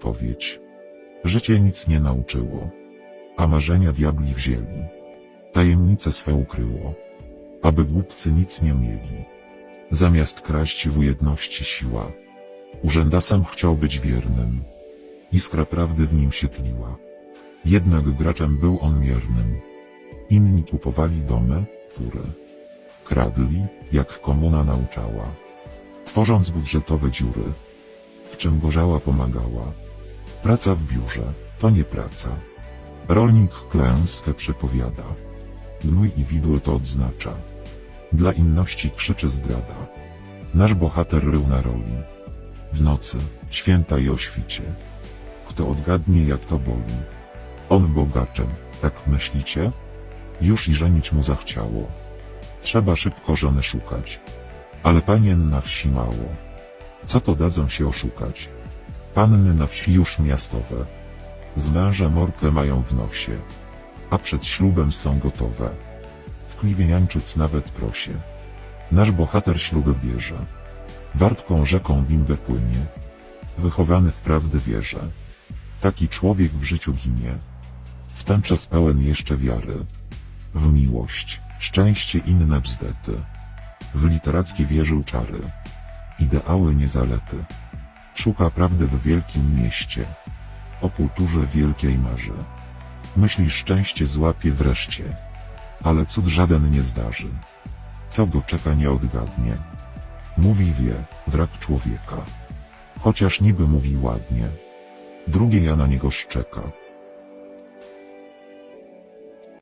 odpowiedź. Życie nic nie nauczyło. A marzenia diabli wzięli. Tajemnice swe ukryło. Aby głupcy nic nie mieli. Zamiast kraść w jedności siła. Urzędasem chciał być wiernym. Iskra prawdy w nim się tliła. Jednak graczem był on miernym. Inni kupowali domy, fury. Kradli, jak komuna nauczała. Tworząc budżetowe dziury. W czym gorzała pomagała. Praca w biurze, to nie praca. Rolnik klęskę przepowiada. Gnój i widły to odznacza. Dla inności krzyczy zdrada. Nasz bohater rył na roli. W nocy, święta i o świcie. Kto odgadnie jak to boli. On bogaczem, tak myślicie? Już i żenić mu zachciało. Trzeba szybko żony szukać. Ale panien na wsi mało. Co to dadzą się oszukać? Panny na wsi już miastowe. Z mężem morkę mają w nosie. A przed ślubem są gotowe. Tkliwie niańczyc nawet prosie. Nasz bohater śluby bierze. Wartką rzeką bimbę płynie. Wychowany w prawdę wierze. Taki człowiek w życiu ginie. W ten czas pełen jeszcze wiary. W miłość, szczęście inne bzdety. W literackie wierzył czary. Ideały nie zalety. Szuka prawdy w wielkim mieście. O kulturze wielkiej marzy. Myśli szczęście złapie wreszcie. Ale cud żaden nie zdarzy. Co go czeka nie odgadnie. Mówi wie, wrak człowieka. Chociaż niby mówi ładnie. Drugie ja na niego szczeka.